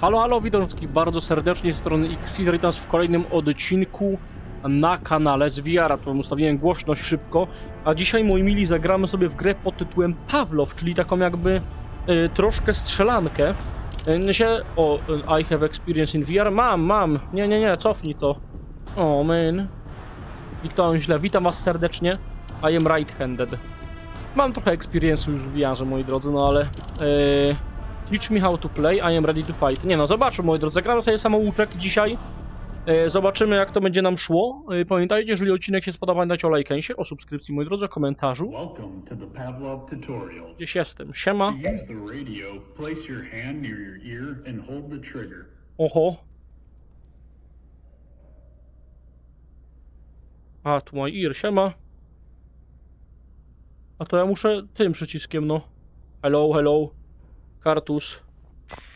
Halo, halo, witam bardzo serdecznie z strony Xid Returns w kolejnym odcinku na kanale z VR-a, którym ustawiłem głośność szybko, a dzisiaj, moi mili, zagramy sobie w grę pod tytułem Pawlow, czyli taką jakby y, troszkę strzelankę. Y, się, o, y, I have experience in VR, mam, mam, nie, nie, nie, cofnij to. O, man. Kliknąłem źle, witam was serdecznie, I am right-handed. Mam trochę experience'u już w VR-ze, moi drodzy, no ale... Yy, teach me how to play, I am ready to fight. Nie no, zobaczmy, moi drodzy, gramy sobie samouczek dzisiaj. Yy, zobaczymy, jak to będzie nam szło. Yy, pamiętajcie, jeżeli odcinek się spodoba, pamiętajcie o lajkensie, o subskrypcji, moi drodzy, o komentarzu. Welcome to the Pavlov tutorial. Gdzieś jestem. Siema. Oho. A, tu mój ear, siema. A to ja muszę tym przyciskiem, no. Hello, hello. Kartus.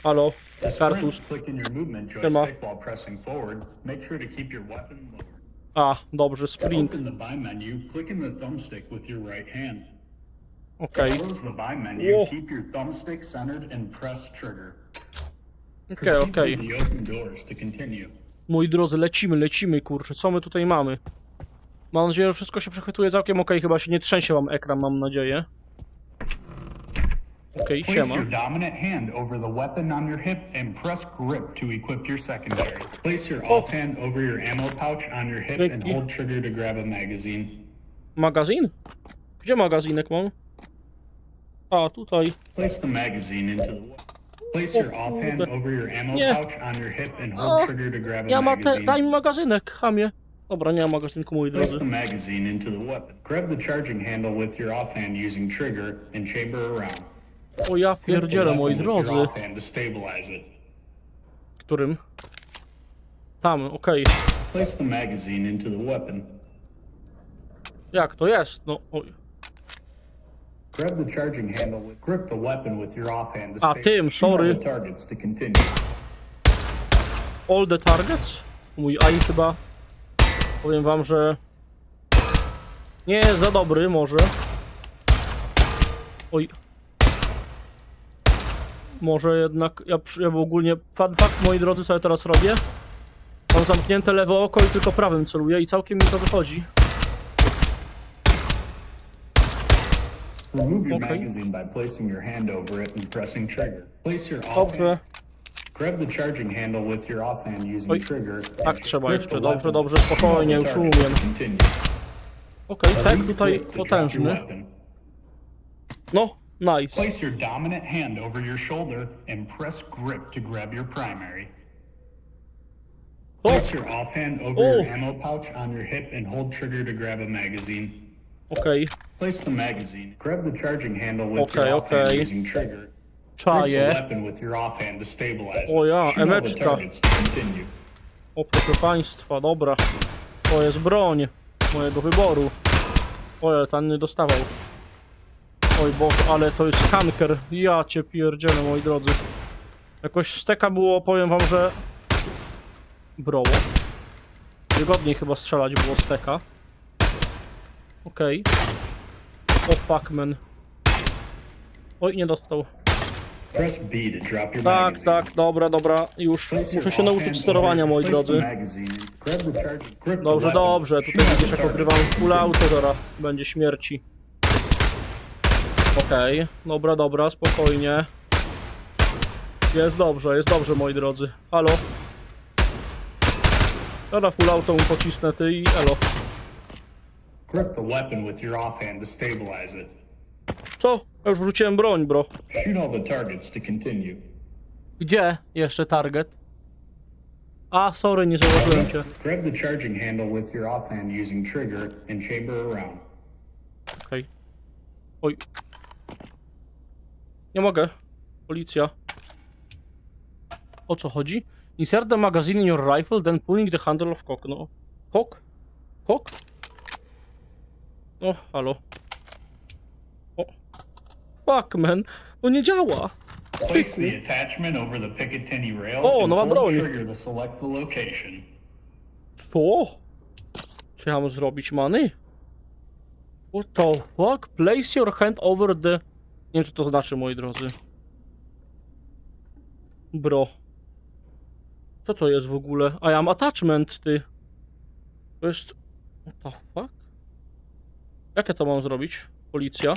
Halo, Kartus. Siema. A, dobrze, sprint. Okej, okej, okej. Moi drodzy, lecimy, lecimy, kurczę. Co my tutaj mamy? Mam nadzieję, że wszystko się przechwytuje całkiem okej. Chyba się nie trzęsie wam ekran, mam nadzieję. Okej, Place siema. your dominant hand over the weapon on your hip and press grip to equip your secondary. Place your oh. offhand over your ammo pouch on your hip and hold trigger to grab a magazine. Magazyn? Gdzie magazynek mam? A, tutaj. Place the magazine into the Place your Oh, offhand kurde. over your ammo Nie. pouch on your hip and O, hold trigger to grab a Ja ma te, magazine. daj mi magazynek, chamie. Dobra, nie ma magazynku, moi Place drodzy. the magazine into the weapon. Grab the charging handle with your offhand using trigger and chamber around. O ja pierdzielę, moi drodzy. Którym? Tam, okej. Place the magazine into the weapon. Jak to jest? No, oj. Grab the charging handle with grip the weapon with your offhand to A, tym, sorry. the targets to continue. All the targets? Mój aim chyba... Powiem wam, że... Nie jest za dobry, może. Oj. Może jednak... Ja, ja ogólnie... Fun fact, moi drodzy, co ja teraz robię? Mam zamknięte lewe oko i tylko prawym celuję i całkiem mi to wychodzi. Remove your Okay. magazine by placing your hand over it and pressing trigger. Place your Dobrze. Grab the charging handle with your offhand using Oj, trigger. tak trzeba jeszcze. Dobrze, dobrze, spokojnie, już umiem. Okej, tak Release tutaj potężny. No, nice. Place your dominant hand over your shoulder and press grip to grab your primary. O, Place oh. your offhand over Oh. your ammo pouch on your hip and hold trigger to grab a magazine. okej. Place the magazine. Grab the charging handle with Okay, your offhand okay. using trigger. Czaję. weapon with your offhand to stabilize O it. ja, Shoot all the emeczka. targets to continue. O proszę państwa, dobra. To jest broń mojego wyboru. O, ale ten nie dostawał. Oj Boże, ale to jest hanker. Ja cię pierdzielę, moi drodzy. Jakoś steka było, powiem wam, że... Broło. Wygodniej chyba strzelać było steka. Okej. O, Pac-Man. Oj, nie dostał. Press B to drop your Tak, tak, dobra, dobra. Już muszę się nauczyć sterowania, moi drodzy. Dobrze, dobrze. Tutaj widzisz, jak to full auto, zaraz będzie śmierci. Okej, dobra, dobra, spokojnie. Jest dobrze, jest dobrze, moi drodzy. Halo? Dobra, full auto mu pocisnę, ty i elo. Grip the weapon with your offhand to stabilize it. Co? Ja już wrzuciłem broń, bro. Shoot all the targets to continue. Gdzie jeszcze target? A, sorry, nie zauważyłem cię. Grab the charging handle with your offhand using trigger and chamber around. Okej. Oj. Nie mogę. Policja. O co chodzi? Insert the magazine in your rifle, then pulling the handle of cock. No. Cock? Cock? O, halo. O. Fuck, man. No nie działa. Place the attachment over the Picatinny rail O, and nowa broń. trigger to select the location. Co? Mam zrobić, many? What the fuck? Place your hand over the... Nie wiem, co to znaczy, moi drodzy. Bro. Co to jest w ogóle? A ja mam attachment, ty. To jest... What the fuck? Jak ja to mam zrobić? Policja?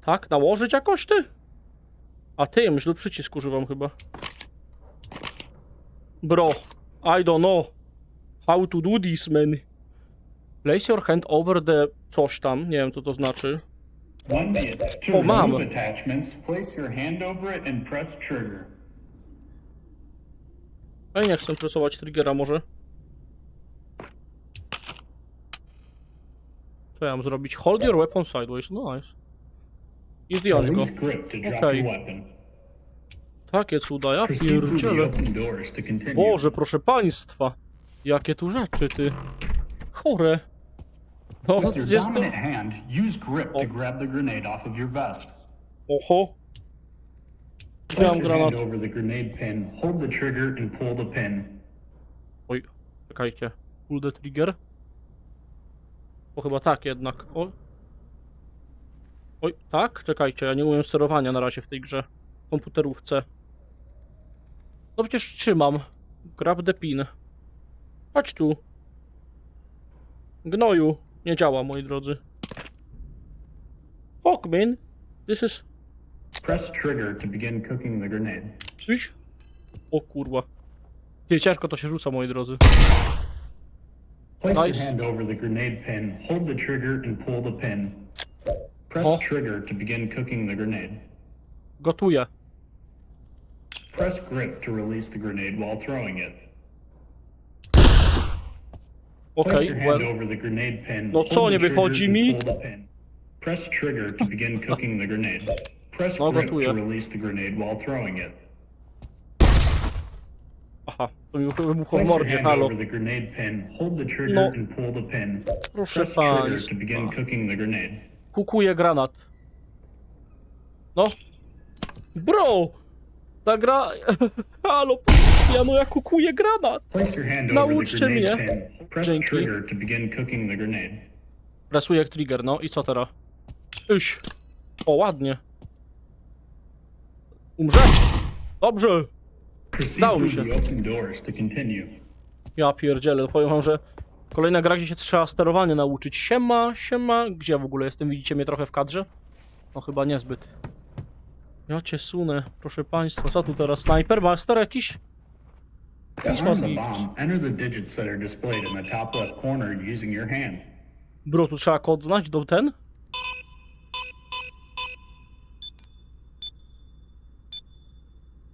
Tak? Nałożyć jakoś, ty? A ty, myślę, przycisk używam chyba. Bro, I don't know how to do this, man. Place your hand over the coś tam, nie wiem co to znaczy. One to Oh, mom. remove attachments, place your hand over it and press trigger. A nie chcę presować triggera może. Co ja mam zrobić? Hold your weapon sideways, nice. I zdjąć go. Release grip to drop Okay. your weapon. Takie cuda, ja Proceed through the pierdzielę. open doors to continue. Boże, proszę państwa. Jakie tu rzeczy, ty. Chore. No, With your jest to... dominant hand, use grip to grab the grenade off of your vest. Oho. Place Wziąłem your hand granat. over the grenade pin, hold the trigger, and pull the pin. Oj, czekajcie. Pull the trigger. O, chyba tak jednak. O. Oj, tak? Czekajcie, ja nie umiem sterowania na razie w tej grze. Komputerówce. No przecież trzymam. Grab the pin. Chodź tu. Gnoju. Nie działa, moi drodzy. Fuck, man. This is... Press trigger to begin cooking the grenade. Iś. O kurwa. Ty, ciężko to się rzuca, moi drodzy. Place your hand over the grenade pin, hold the trigger, and pull the pin. Press Oh. trigger to begin cooking the grenade. Gotuję. Press grip to release the grenade while throwing it. Well. pin. No co, nie wychodzi mi? pull the pin. Press trigger to begin cooking the grenade. Press No, grip gotuję. to release the grenade while throwing it. Aha, to mi wybuchło w mordzie, halo. No. Proszę państwa. Kukuje granat. No. Bro! Ta gra... Halo, policja, no ja kukuję granat. Place your hand over Nauczcie grenade mnie. pin. Press Dzięki. trigger to begin cooking the grenade. Presuję jak trigger, no i co teraz? Iś. O, ładnie. Umrze? Dobrze. Proceed Udało mi through się. the open doors to continue. Ja pierdzielę, powiem wam, że kolejna gra, gdzie się trzeba sterowanie nauczyć. Siema, siema. Gdzie ja w ogóle jestem? Widzicie mnie trochę w kadrze? No chyba niezbyt. Ja cię sunę, proszę państwa. Co tu teraz? Sniper? Master jakiś? To These arm the bomb, enter the digits that are displayed in the top left corner using your hand. Bro, tu trzeba kod znać do ten?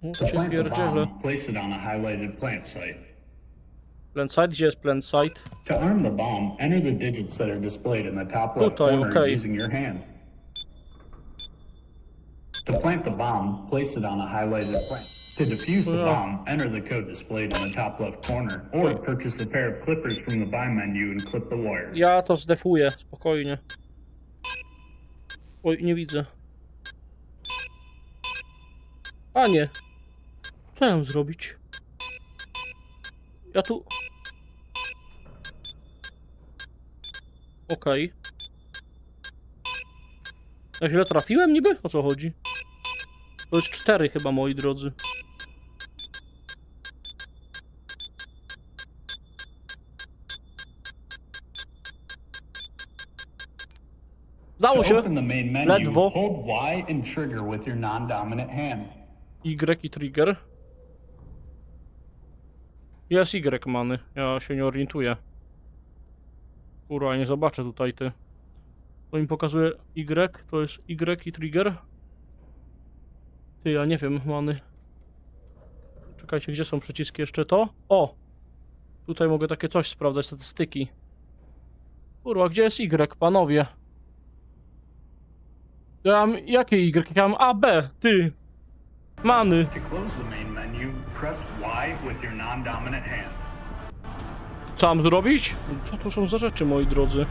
To plant the pierdzielę. bomb, place it on a highlighted plant site. Plant site? Gdzie jest plant site? To arm the bomb, enter the digits that are displayed in the top left Tutaj, corner okej. using your hand. To plant the bomb, place it on a highlighted plant. To defuse the bomb, enter the code displayed in the top left corner, or purchase a pair of clippers from the buy menu and clip the wires. Ja to zdefuję, spokojnie. Oj, nie widzę. A nie. Co ja mam zrobić? Ja tu... Okej. Ja źle trafiłem niby? O co chodzi? To jest cztery chyba, moi drodzy. Udało To się. open the main menu, Ledwo. hold Y and trigger with your non-dominant hand. Y i trigger. Jest Y, many. Ja się nie orientuję. Kurwa, nie zobaczę tutaj ty. To mi pokazuje Y, to jest Y i trigger. Ty, ja nie wiem, many. Czekajcie, gdzie są przyciski jeszcze to? O! Tutaj mogę takie coś sprawdzać, statystyki. Kurwa, gdzie jest Y, panowie? Ja mam, jakie Y? Ja mam A, B, ty. Many. To close the main menu, press Y with your non-dominant hand. Co mam zrobić? Co to są za rzeczy, moi drodzy?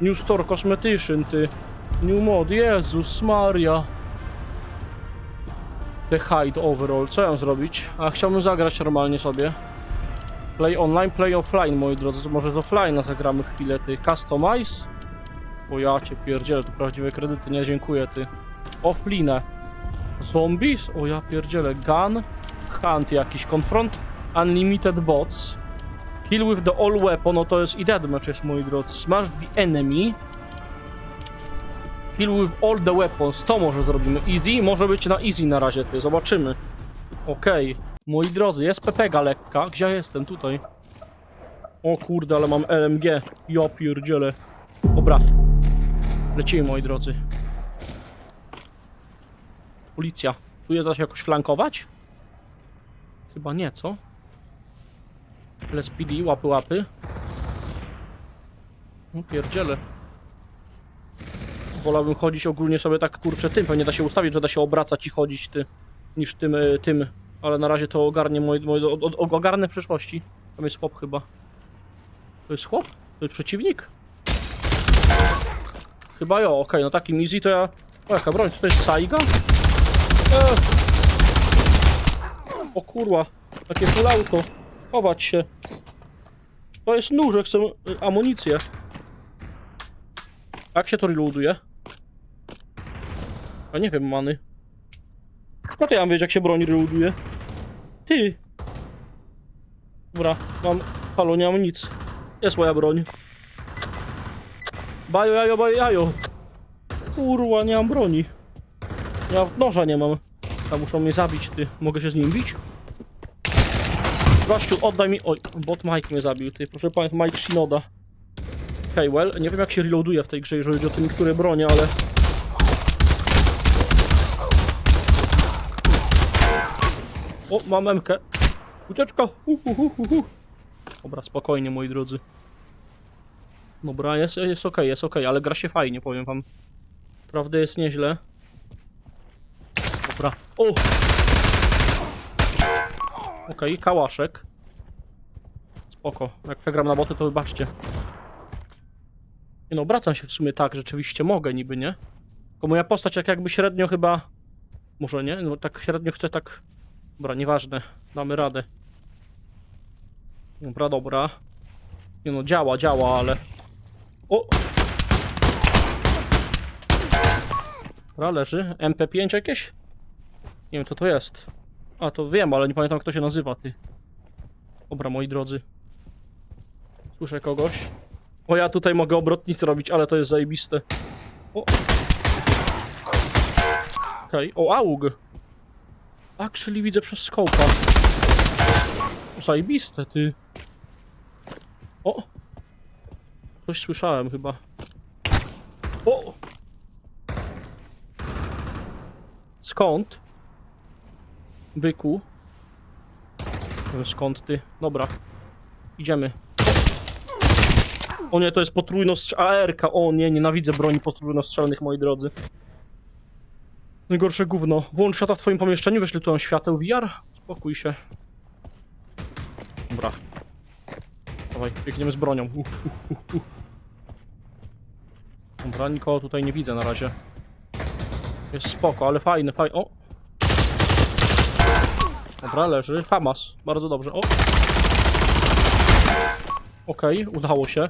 New Store Cosmetician, ty. New Mod, Jezus Maria. The Hide Overall, co ja mam zrobić? A chciałbym zagrać normalnie sobie. Play online, play offline, moi drodzy. Może z offline zagramy chwilę, ty. Customize? O ja cię pierdzielę, to prawdziwe kredyty, nie dziękuję, ty. Offline. Zombies? O ja pierdzielę. Gun? hunt jakiś. Confront unlimited bots. Kill with the all weapon, no to jest i deathmatch jest, moi drodzy. Smash the enemy. Kill with all the weapons, to może zrobimy. Easy? Może być na easy na razie, ty, zobaczymy. Okej. Moi drodzy, jest pepega lekka. Gdzie ja jestem? Tutaj. O kurde, ale mam LMG. Ja pierdzielę. Dobra. Lecimy, moi drodzy. Policja. Tu jest da się jakoś flankować? Chyba nie, co? LSPD, łapy, łapy. No pierdziele. Wolałbym chodzić ogólnie sobie tak, kurczę, tym. Pewnie da się ustawić, że da się obracać i chodzić ty, niż tym, y, tym. Ale na razie to ogarnie moje, moje o- o- ogarnę w przyszłości. Tam jest chłop chyba. To jest chłop? To jest przeciwnik? Chyba jo, okej, no takim easy to ja... O, jaka broń, czy to jest Saiga? Eee. O kurwa, takie full auto. Chować się. To jest nóż, chcę y, amunicję. Jak się to reloaduje? Ja nie wiem, many. No to ja mam wiedzieć, jak się broń reloaduje. Ty! Dobra, mam... Halo, nie mam nic. Jest moja broń. Bajo, jajo, bajo, jajo. Kurwa, nie mam broni. Ja noża nie mam. A muszą mnie zabić, ty. Mogę się z nim bić? Gościu, oddaj mi... Oj, bot Mike mnie zabił, ty. Proszę państwa, Mike Shinoda. Okej, well, nie wiem jak się reloaduje w tej grze, jeżeli chodzi o te niektóre bronie, ale... O, mam MK. Ucieczka! Hu, hu, hu, hu. Dobra, spokojnie, moi drodzy. Dobra, jest, jest okej, jest okej, ale gra się fajnie, powiem wam. Prawda jest nieźle. Dobra. O! Okej, kałaszek. Spoko. Jak przegram na boty, to wybaczcie. Nie no, obracam się w sumie tak, rzeczywiście mogę niby, nie? Tylko moja postać jak jakby średnio chyba... Może nie? No tak średnio chcę tak... Dobra, nieważne. Damy radę. Dobra, dobra. Nie no, działa, działa, ale... O! Dobra, leży. MP5 jakieś? Nie wiem, co to jest. A, to wiem, ale nie pamiętam, kto się nazywa, ty. Dobra, moi drodzy. Słyszę kogoś. O, ja tutaj mogę obrotnicę robić, ale to jest zajebiste. O! Okej, o, AUG. Actually widzę przez skołpa. Zajebiste, ty. O! Coś słyszałem chyba. O! Skąd? Byku. Nie wiem skąd ty. Dobra. Idziemy. O nie, to jest potrójno ARK. O nie, nienawidzę broni potrójnostrzelnych, moi drodzy. Najgorsze gówno. Włącz światła w twoim pomieszczeniu, wyślitują świateł VR. Spokój się. Dobra. Dawaj, biegniemy z bronią. Uh, uh, uh. Dobra, nikogo tutaj nie widzę na razie. Jest spoko, ale fajny, fajny. O! Dobra, leży. Famas. Bardzo dobrze. O! Okej, udało się.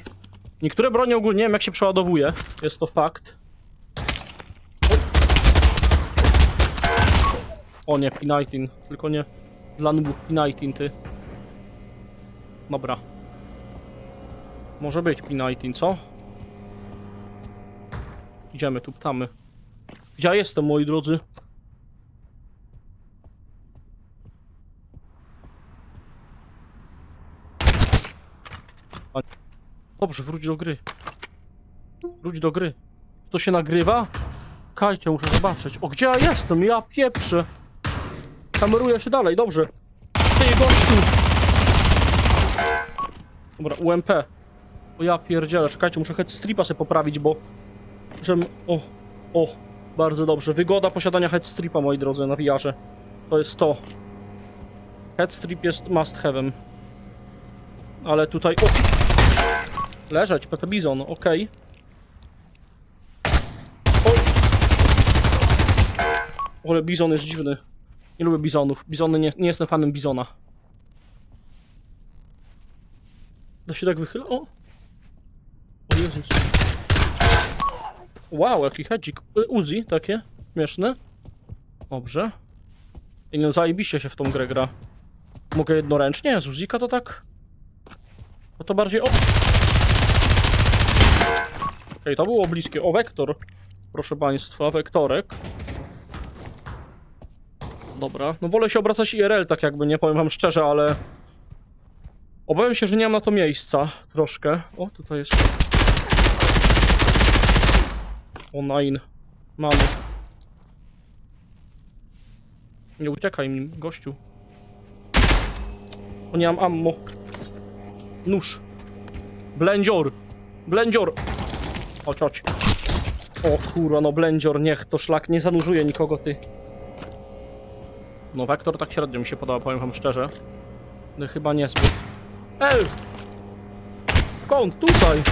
Niektóre bronie ogólnie nie wiem jak się przeładowuje. Jest to fakt. O nie, P19. Tylko nie dla nubów P19, ty. Dobra. Może być P19, co? Idziemy, tu ptamy. Ja jestem, moi drodzy? Dobrze, wróć do gry. Wróć do gry. To się nagrywa? Kajcie, muszę zobaczyć. O, gdzie ja jestem? Ja pieprzę. Kameruję się dalej, dobrze. Ty, gościu! Dobra, UMP. O ja pierdzielę, czekajcie, muszę headstripa sobie poprawić, bo... Żem... O, o, bardzo dobrze. Wygoda posiadania headstripa, moi drodzy, na. To jest to. Headstrip jest must have'em. Ale tutaj... O! Leżeć, Pepe Bizon, okej. O! Ale Bizon jest dziwny. Nie lubię Bizonów. Bizony nie, nie jestem fanem Bizona. Da się tak wychyla? O! Wow, jaki hedzik. Y, Uzi, takie. Śmieszne. Dobrze. I no zajebiście się w tą grę gra. Mogę jednoręcznie? Z Uzika to tak? No to bardziej... O! Okej, to było bliskie. O, wektor. Proszę państwa, wektorek. Dobra, no wolę się obracać IRL, tak jakby, nie powiem wam szczerze, ale... Obawiam się, że nie mam na to miejsca, troszkę. O, tutaj jest... O, nine. Mamy. Nie uciekaj mi, gościu. O, nie mam ammo. Nóż. Blędzior. Blędzior. Chodź, chodź. O kurwa, no blędzior, niech to szlak nie zanurzuje nikogo, ty. No Vector tak średnio mi się podoba, powiem wam szczerze. No chyba niezbyt. Ej! Skąd? Tutaj!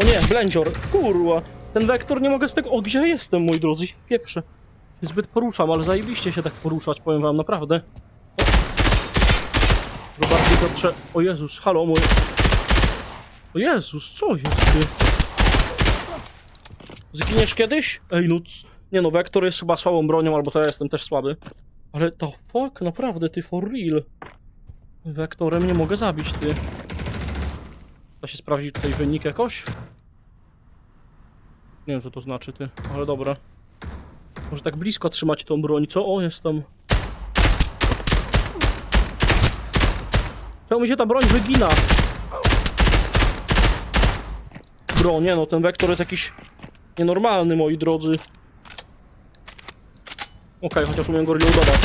O nie, blędzior, kurwa. Ten wektor nie mogę z tego... O, gdzie jestem, moi drodzy? Pieprze. Zbyt poruszam, ale zajebiście się tak poruszać, powiem wam, naprawdę. O. Że bardziej to trze... O Jezus, halo, mój... O Jezus, co jest ty? Zginiesz kiedyś? Ej, no... Nie no, Vector jest chyba słabą bronią, albo to ja jestem też słaby. Ale to fuck, naprawdę, ty for real. Wektorem nie mogę zabić, ty. Da się sprawdzić tutaj wynik jakoś? Nie wiem, co to znaczy, ty, ale dobra. Może tak blisko trzymać tą broń, co? O, jest tam... Czemu mi się ta broń wygina? Bro, nie no, ten wektor jest jakiś nienormalny, moi drodzy. Okej, chociaż umiem go reloadować.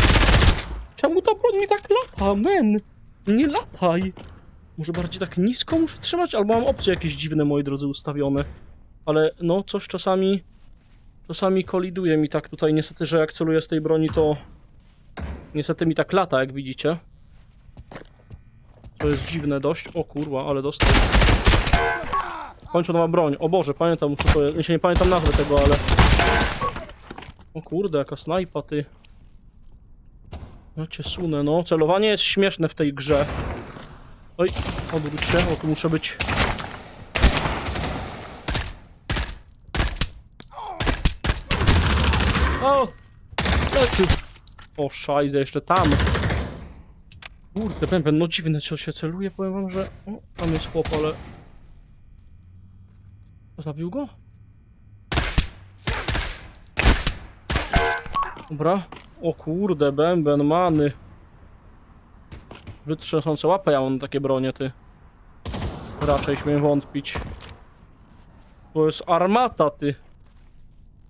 Czemu ta broń mi tak lata, men? Nie lataj. Może bardziej tak nisko muszę trzymać? Albo mam opcje jakieś dziwne, moi drodzy, ustawione. Ale no, coś czasami... Czasami koliduje mi tak tutaj. Niestety, że jak celuję z tej broni, to... Niestety mi tak lata, jak widzicie. To jest dziwne dość. O kurwa, ale dostał. W końcu nowa broń. O Boże, pamiętam co to jest. Ja się nie pamiętam nazwy tego, ale... O kurde, jaka snajpa, ty. No cię sunę, no. Celowanie jest śmieszne w tej grze. Oj, odwróć się, o tu muszę być. O! Lecy! O, szajze, jeszcze tam. Kurde, pępen, no dziwne, co się celuje, powiem wam, że... O, tam jest chłop, ale... Zabił go? Dobra. O kurde, bęben, many. Wytrzęsące łapę ja mam takie bronie, ty. Raczej śmiem wątpić. To jest armata, ty.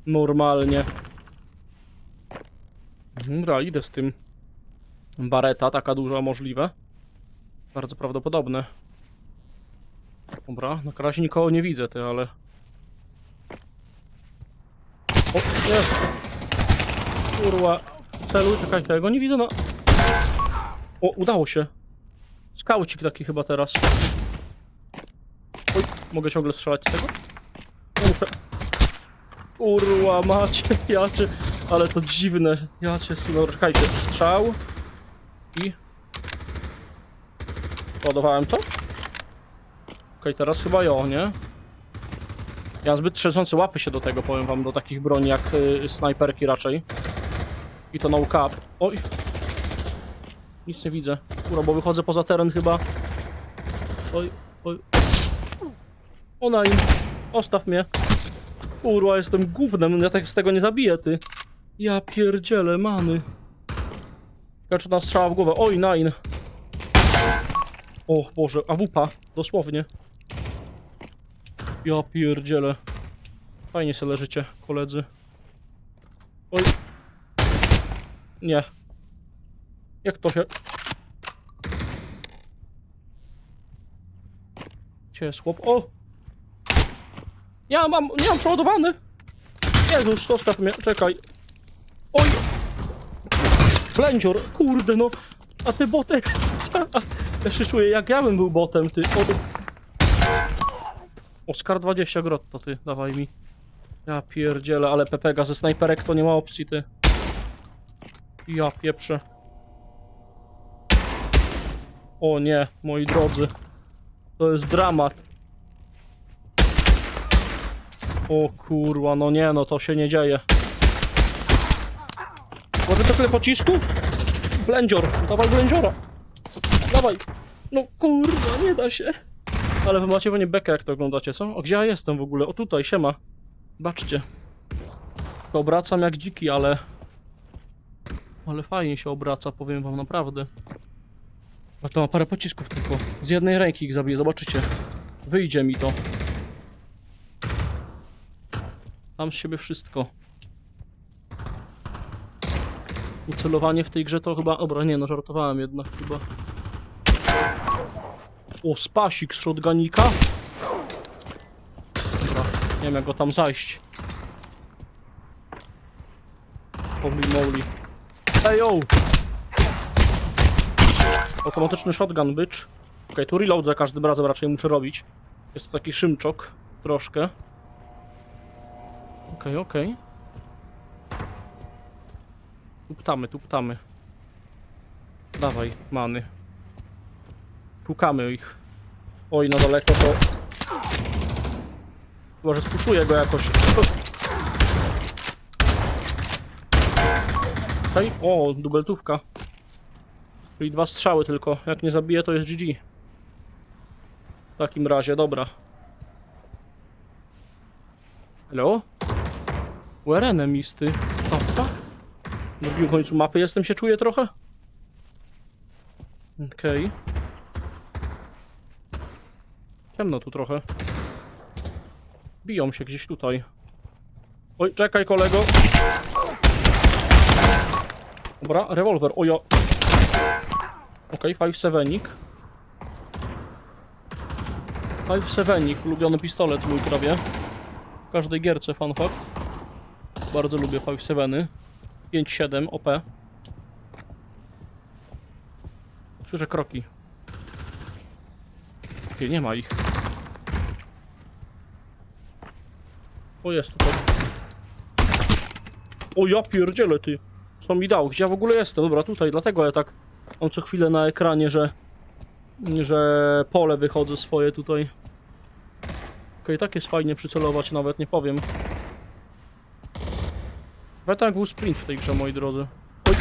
Normalnie. Dobra, idę z tym. Bareta, taka duża możliwe. Bardzo prawdopodobne. Dobra, na razie nikogo nie widzę, ty, ale... O, nie! Kurwa, celuj, czekaj, tego nie widzę, no... O, udało się. Skaucik taki chyba teraz. Oj, mogę ciągle strzelać z tego? No muszę... Kurwa, macie, ja cię... Ale to dziwne, ja cię sunę. Czekajcie, strzał. I... Ładowałem to? Okej, teraz chyba jo, nie? Ja zbyt trzęsący łapy się do tego, powiem wam, do takich broni jak y, snajperki raczej. I to no cap. Oj! Nic nie widzę. Kurwa, bo wychodzę poza teren chyba. Oj, oj. Ona im. Ostaw mnie. Kurwa, jestem gównem, ja tak z tego nie zabiję, ty. Ja pierdzielę, many. Kaczy na strzała w głowę. Oj, nine. O Boże, awupa, dosłownie. Ja pierdzielę. Fajnie se leżycie, koledzy. Oj. Nie. Jak to się... Gdzie jest? O! Ja mam, nie mam przeładowany! Jezus, zostaw mnie, czekaj. Oj! Blędzior, kurde no! A ty boty... Ja się czuję jak ja bym był botem, ty. O, Oskar 20 grot to ty, dawaj mi. Ja pierdzielę, ale Pepega ze snajperek to nie ma opcji, ty. Ja pieprzę. O nie, moi drodzy. To jest dramat. O kurwa, no nie, no to się nie dzieje. Może to tyle pocisków? Blędzior, dawaj blędziora. Dawaj. No kurwa, nie da się. Ale wy macie pewnie bekę, jak to oglądacie, co? O, gdzie ja jestem w ogóle? O tutaj, siema. Baczcie. To obracam jak dziki, ale... Ale fajnie się obraca, powiem wam naprawdę. A to ma parę pocisków tylko. Z jednej ręki ich zabiję, zobaczycie. Wyjdzie mi to. Tam z siebie wszystko. I celowanie w tej grze to chyba... Dobra, nie no, żartowałem jednak chyba. O, spasik z shotgunika. Dobra, nie wiem jak go tam zajść. Holy moly. Ej, yo! Automatyczny shotgun, bycz. Okej, tu reload za każdym razem raczej muszę robić. Jest to taki szymczok. Troszkę. Okej, okej. Tu ptamy, tu ptamy. Dawaj, many. Szukamy ich. Oj, na daleko to... Chyba, że spuszuję go jakoś. Okej, o, dubeltówka. Czyli dwa strzały tylko. Jak nie zabije, to jest GG. W takim razie, dobra. Hello? Where enemisty? O, tak? Na drugim końcu mapy jestem, się czuję trochę? Okej. Ciemno tu trochę. Biją się gdzieś tutaj. Oj, czekaj kolego. Dobra, rewolwer, ojo. Okej, okay, 5-7-nik. 5-7-nik, ulubiony pistolet mój prawie. W każdej gierce, fun fact. Bardzo lubię 5-7-y. 5-7, OP. Słyszę kroki. Okej, nie ma ich. O, jest tutaj. O, ja pierdzielę, ty. Co mi dał? Gdzie ja w ogóle jestem? Dobra, tutaj, dlatego ja tak mam co chwilę na ekranie, że... że pole wychodzę swoje tutaj. Okej, tak jest fajnie przycelować nawet, nie powiem. Pamiętam jak był sprint w tej grze, moi drodzy. Oj.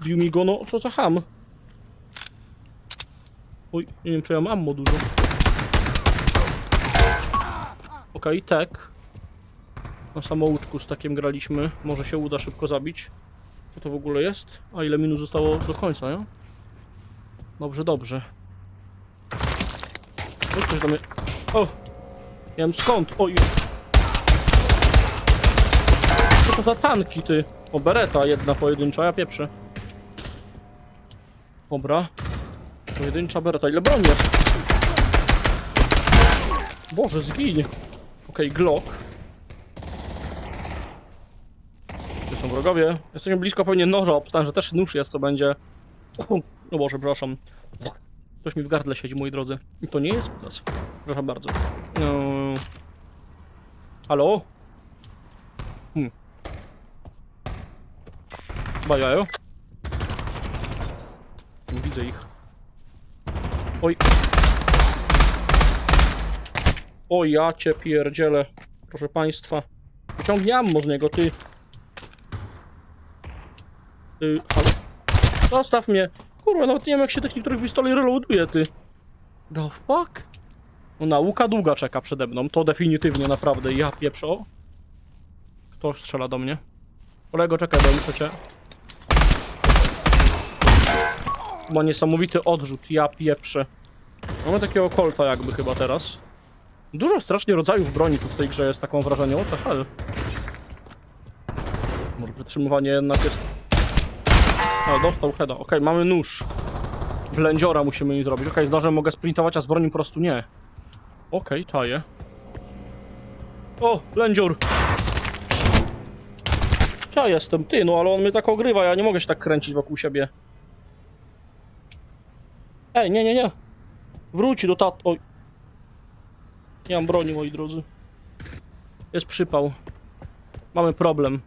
Zbił mi go, no co za ham. Oj, nie wiem czy ja mam ammo dużo. Okej, tek. Na samouczku z takiem graliśmy. Może się uda szybko zabić. Co to w ogóle jest? A ile minut zostało do końca, nie? Dobrze, dobrze. Oj, ktoś do mnie... O! Nie wiem skąd. Oj. Co to za tanki, ty? O, bereta jedna pojedyncza, ja pieprzę. Dobra. Pojedyncza bereta. Ile broni jest? Boże, zgiń. Okej, Glock. Gdzie są wrogowie? Jesteśmy blisko pewnie noża, obstałem, że też nóż jest, co będzie... No Boże, przepraszam. Ktoś mi w gardle siedzi, moi drodzy. I to nie jest kutas. Przepraszam bardzo. No... Halo? Hmm. Chyba jajo? Nie widzę ich. Oj. O ja cię pierdzielę. Proszę państwa. Wyciągnij ammo z niego, ty. Ty, halo. Zostaw mnie. Kurwa, nawet nie wiem jak się tych niektórych pistoli reloaduje, ty. The fuck? No, nauka długa czeka przede mną. To definitywnie, naprawdę. Ja pieprzę. O. Kto strzela do mnie? Kolego, czekaj, bo muszę cię... Ma niesamowity odrzut. Ja pieprzę. Mamy takiego kolta jakby chyba teraz. Dużo strasznie rodzajów broni tu w tej grze jest, taką wrażenie. O, to hell. Może przytrzymywanie jednak jest... A, dostał heada. Okej, mamy nóż. Blędziora musimy mi zrobić. Okej, z nożem mogę sprintować, a z broni po prostu nie. Okej, czaję. O, blędzior! Ja jestem, ty, no ale on mnie tak ogrywa, ja nie mogę się tak kręcić wokół siebie. Ej, nie, nie, nie. Wróci do tat... Oj. Nie mam broni, moi drodzy. Jest przypał. Mamy problem.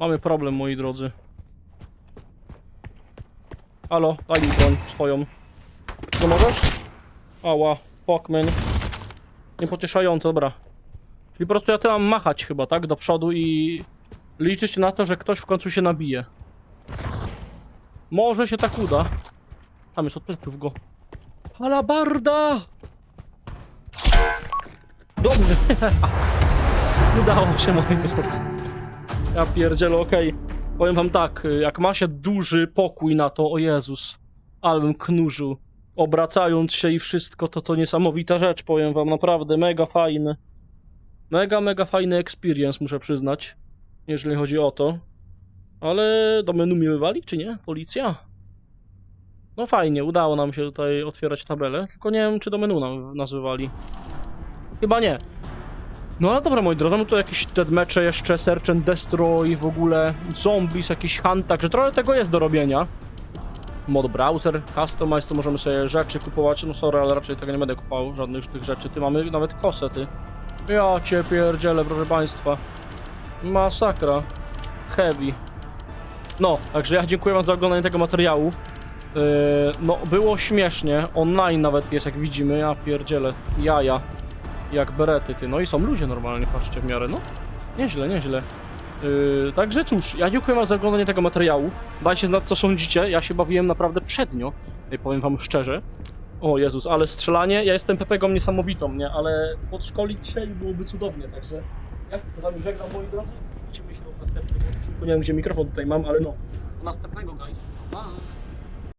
Mamy problem, moi drodzy. Halo, daj mi broń swoją. Co możesz? Ała, Pokman. Niepocieszające, dobra. Czyli po prostu ja tu mam machać chyba, tak? Do przodu i liczycie na to, że ktoś w końcu się nabije. Może się tak uda. Tam jest od pleców go. Halabarda! Dobrze. Udało się, moi drodzy. Ja pierdzielę, okej. Powiem wam tak, y, jak ma się duży pokój na to, o Jezus, albym knużył, obracając się i wszystko, to to niesamowita rzecz, powiem wam, naprawdę, mega fajny. Mega, mega fajny experience, muszę przyznać, jeżeli chodzi o to. Ale do menu mi wywali, czy nie? Policja? No fajnie, udało nam się tutaj otwierać tabelę, tylko nie wiem, czy do menu nam, nas wywali. Chyba nie. No ale dobra, moi drodzy, mamy tu jakieś deadmatche jeszcze, Search and Destroy, w ogóle zombies, jakiś hunt, także trochę tego jest do robienia. Mod browser, customize, to możemy sobie rzeczy kupować, no sorry, ale raczej tego nie będę kupował, żadnych tych rzeczy. Ty mamy nawet kosę, ty. Ja cię pierdzielę, proszę państwa. Masakra. Heavy. No, także ja dziękuję wam za oglądanie tego materiału. Yy, no, było śmiesznie, online nawet jest, jak widzimy, ja pierdzielę, jaja. Jak berety, ty. No i są ludzie normalnie, patrzcie w miarę, no. Nieźle, nieźle. Yy, także cóż, ja dziękuję wam za oglądanie tego materiału. Dajcie znać, co sądzicie. Ja się bawiłem naprawdę przednio, yy, powiem wam szczerze. O Jezus, ale strzelanie, ja jestem Pepegą niesamowitą, nie? Ale podszkolić się byłoby cudownie, także ja z wami żegnam, moi drodzy. Widzimy się w następnym. Nie wiem, gdzie mikrofon tutaj mam, ale no. Do następnego, guys.